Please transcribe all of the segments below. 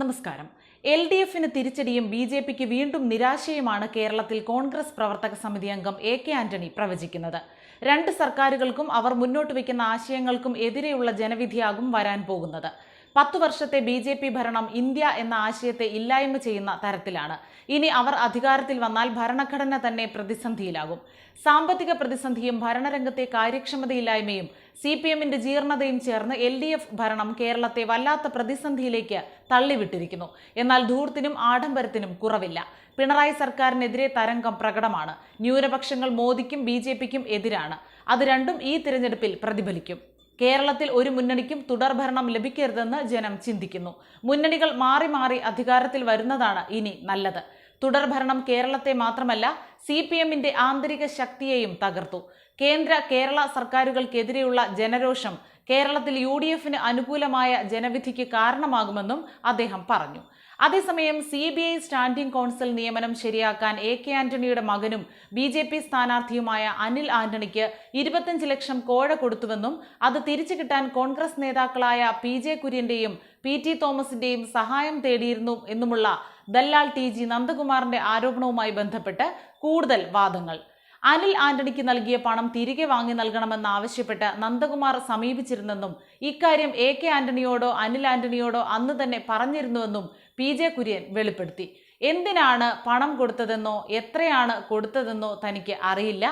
നമസ്കാരം. L D എഫിന് തിരിച്ചടിയും B J പിക്ക് വീണ്ടും നിരാശയുമാണ് കേരളത്തിൽ കോൺഗ്രസ് പ്രവർത്തക സമിതി അംഗം എ കെ ആന്റണി പ്രവചിക്കുന്നത്. രണ്ട് സർക്കാരുകൾക്കും അവർ മുന്നോട്ട് വയ്ക്കുന്ന ആശയങ്ങൾക്കും എതിരെയുള്ള ജനവിധിയാകും വരാൻ പോകുന്നത്. പത്തു വർഷത്തെ ബി ജെ പി ഭരണം ഇന്ത്യ എന്ന ആശയത്തെ ഇല്ലായ്മ ചെയ്യുന്ന തരത്തിലാണ്. ഇനി അവർ അധികാരത്തിൽ വന്നാൽ ഭരണഘടന തന്നെ പ്രതിസന്ധിയിലാകും. സാമ്പത്തിക പ്രതിസന്ധിയും ഭരണരംഗത്തെ കാര്യക്ഷമതയില്ലായ്മയും സി പി എമ്മിന്റെ ജീർണതയും ചേർന്ന് എൽ ഡി എഫ് ഭരണം കേരളത്തെ വല്ലാത്ത പ്രതിസന്ധിയിലേക്ക് തള്ളിവിട്ടിരിക്കുന്നു. എന്നാൽ ധൂർത്തിനും ആഡംബരത്തിനും കുറവില്ല. പിണറായി സർക്കാരിനെതിരെ തരംഗം പ്രകടമാണ്. ന്യൂനപക്ഷങ്ങൾ മോദിക്കും ബി എതിരാണ്. അത് രണ്ടും ഈ തിരഞ്ഞെടുപ്പിൽ പ്രതിഫലിക്കും. കേരളത്തിൽ ഒരു മുന്നണിക്കും തുടർഭരണം ലഭിക്കരുതെന്ന് ജനം ചിന്തിക്കുന്നു. മുന്നണികൾ മാറി മാറി അധികാരത്തിൽ വരുന്നതാണ് ഇനി നല്ലത്. തുടർഭരണം കേരളത്തെ മാത്രമല്ല സി പി എമ്മിന്റെ ആന്തരിക ശക്തിയെയും തകർത്തു. കേന്ദ്ര കേരള സർക്കാരുകൾക്കെതിരെയുള്ള ജനരോഷം കേരളത്തിൽ യു ഡി എഫിന് അനുകൂലമായ ജനവിധിക്ക് കാരണമാകുമെന്നും അദ്ദേഹം പറഞ്ഞു. അതേസമയം C B I standing council നിയമനം ശരിയാക്കാൻ എ കെ ആന്റണിയുടെ മകനും ബി ജെ പി സ്ഥാനാർത്ഥിയുമായ അനിൽ ആന്റണിക്ക് ഇരുപത്തഞ്ച് ലക്ഷം കോഴ കൊടുത്തുവെന്നും അത് തിരിച്ചു കിട്ടാൻ കോൺഗ്രസ് നേതാക്കളായ പി ജെ കുര്യന്റെയും പി ടി തോമസിന്റെയും സഹായം തേടിയിരുന്നു എന്നുമുള്ള ദല്ലാൽ ടി ജി നന്ദകുമാറിന്റെ ആരോപണവുമായി ബന്ധപ്പെട്ട് കൂടുതൽ വാദങ്ങൾ. അനിൽ ആന്റണിക്ക് നൽകിയ പണം തിരികെ വാങ്ങി നൽകണമെന്നാവശ്യപ്പെട്ട് നന്ദകുമാർ സമീപിച്ചിരുന്നെന്നും ഇക്കാര്യം എ കെ ആന്റണിയോടോ അനിൽ ആന്റണിയോടോ അന്ന് തന്നെ പറഞ്ഞിരുന്നുവെന്നും പി ജെ കുര്യൻ വെളിപ്പെടുത്തി. എന്തിനാണ് പണം കൊടുത്തതെന്നോ എത്രയാണ് കൊടുത്തതെന്നോ തനിക്ക് അറിയില്ല.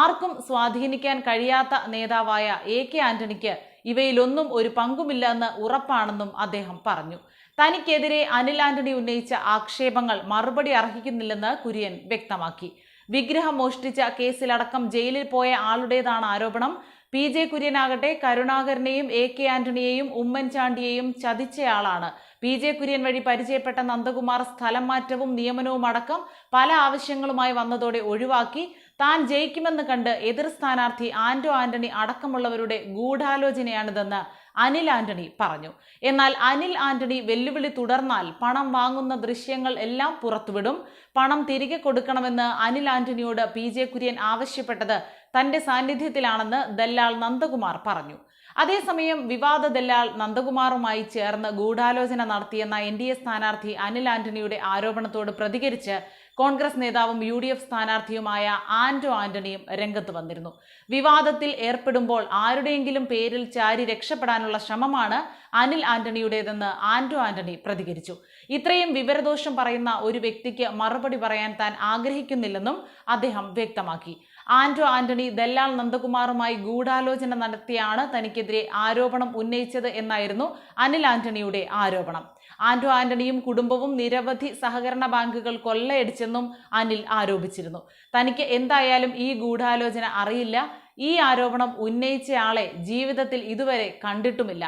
ആർക്കും സ്വാധീനിക്കാൻ കഴിയാത്ത നേതാവായ എ കെ ആന്റണിക്ക് ഇവയിലൊന്നും ഒരു പങ്കുമില്ലെന്ന് ഉറപ്പാണെന്നും അദ്ദേഹം പറഞ്ഞു. തനിക്കെതിരെ അനിൽ ആന്റണി ഉന്നയിച്ച ആക്ഷേപങ്ങൾ മറുപടി അർഹിക്കുന്നില്ലെന്ന് കുര്യൻ വ്യക്തമാക്കി. വിഗ്രഹം മോഷ്ടിച്ച കേസിലടക്കം ജയിലിൽ പോയ ആളുടേതാണ് ആരോപണം. പി ജെ കുര്യനാകട്ടെ കരുണാകരനെയും എ കെ ആന്റണിയെയും ഉമ്മൻചാണ്ടിയെയും ചതിച്ചയാളാണ്. പി ജെ കുര്യൻ വഴി പരിചയപ്പെട്ട നന്ദകുമാർ സ്ഥലം മാറ്റവും നിയമനവും അടക്കം പല ആവശ്യങ്ങളുമായി വന്നതോടെ ഒഴിവാക്കി. താൻ ജയിക്കുമെന്ന് കണ്ട് എതിർ സ്ഥാനാർത്ഥി ആന്റോ ആന്റണി അടക്കമുള്ളവരുടെ ഗൂഢാലോചനയാണിതെന്ന് അനിൽ ആന്റണി പറഞ്ഞു. എന്നാൽ അനിൽ ആന്റണി വെല്ലുവിളി തുടർന്നാൽ പണം വാങ്ങുന്ന ദൃശ്യങ്ങൾ എല്ലാം പുറത്തുവിടും. പണം തിരികെ കൊടുക്കണമെന്ന് അനിൽ ആന്റണിയോട് പി ജെ കുര്യൻ ആവശ്യപ്പെട്ടത് തന്റെ സാന്നിധ്യത്തിലാണെന്ന് ദല്ലാൽ നന്ദകുമാർ പറഞ്ഞു. അതേസമയം വിവാദ ദല്ലാൽ നന്ദകുമാറുമായി ചേർന്ന് ഗൂഢാലോചന നടത്തിയെന്ന എൻ ഡി എ സ്ഥാനാർത്ഥി അനിൽ ആന്റണിയുടെ ആരോപണത്തോട് പ്രതികരിച്ച് കോൺഗ്രസ് നേതാവും യു ഡി എഫ് സ്ഥാനാർത്ഥിയുമായ ആന്റോ ആന്റണിയും രംഗത്ത് വന്നിരുന്നു. വിവാദത്തിൽ ഏർപ്പെടുമ്പോൾ ആരുടെയെങ്കിലും പേരിൽ ചാരി രക്ഷപ്പെടാനുള്ള ശ്രമമാണ് അനിൽ ആന്റണിയുടേതെന്ന് ആന്റോ ആന്റണി പ്രതികരിച്ചു. ഇത്രയും വിവരദോഷം പറയുന്ന ഒരു വ്യക്തിക്ക് മറുപടി പറയാൻ താൻ ആഗ്രഹിക്കുന്നില്ലെന്നും അദ്ദേഹം വ്യക്തമാക്കി. ആന്റോ ആന്റണി ദല്ലാൽ നന്ദകുമാറുമായി ഗൂഢാലോചന നടത്തിയാണ് തനിക്കെതിരെ ആരോപണം ഉന്നയിച്ചത് എന്നായിരുന്നു അനിൽ ആന്റണിയുടെ ആരോപണം. ആന്റോ ആന്റണിയും കുടുംബവും നിരവധി സഹകരണ ബാങ്കുകൾ കൊള്ളയടിച്ചെന്നും അനിൽ ആരോപിച്ചിരുന്നു. തനിക്ക് എന്തായാലും ഈ ഗൂഢാലോചന അറിയില്ല. ഈ ആരോപണം ഉന്നയിച്ചയാളെ ജീവിതത്തിൽ ഇതുവരെ കണ്ടിട്ടുമില്ല.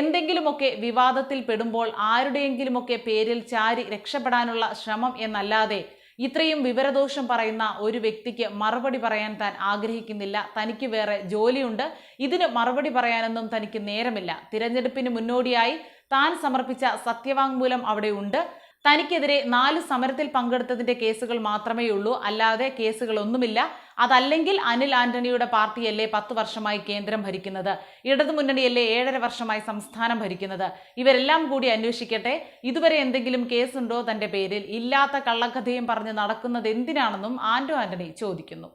എന്തെങ്കിലുമൊക്കെ വിവാദത്തിൽ പെടുമ്പോൾ ആരുടെയെങ്കിലുമൊക്കെ പേരിൽ ചാരി രക്ഷപ്പെടാനുള്ള ശ്രമം എന്നല്ലാതെ ഇത്രയും വിവരദോഷം പറയുന്ന ഒരു വ്യക്തിക്ക് മറുപടി പറയാൻ താൻ ആഗ്രഹിക്കുന്നില്ല. തനിക്ക് വേറെ ജോലിയുണ്ട്. ഇതിന് മറുപടി പറയാനൊന്നും തനിക്ക് നേരമില്ല. തിരഞ്ഞെടുപ്പിന് മുന്നോടിയായി താൻ സമർപ്പിച്ച സത്യവാങ്മൂലം അവിടെ ഉണ്ട്. തനിക്കെതിരെ നാല് സമരത്തിൽ പങ്കെടുത്തതിന്റെ കേസുകൾ മാത്രമേ ഉള്ളൂ. അല്ലാതെ കേസുകളൊന്നുമില്ല. അതല്ലെങ്കിൽ അനിൽ ആന്റണിയുടെ പാർട്ടിയല്ലേ പത്ത് വർഷമായി കേന്ദ്രം ഭരിക്കുന്നത്? ഇടതുമുന്നണിയല്ലേ ഏഴര വർഷമായി സംസ്ഥാനം ഭരിക്കുന്നത്? ഇവരെല്ലാം കൂടി അന്വേഷിക്കട്ടെ. ഇതുവരെ എന്തെങ്കിലും കേസുണ്ടോ തന്റെ പേരിൽ? ഇല്ലാത്ത കള്ളക്കഥയും പറഞ്ഞ് നടക്കുന്നത് എന്തിനാണെന്നും ആന്റോ ആന്റണി ചോദിക്കുന്നു.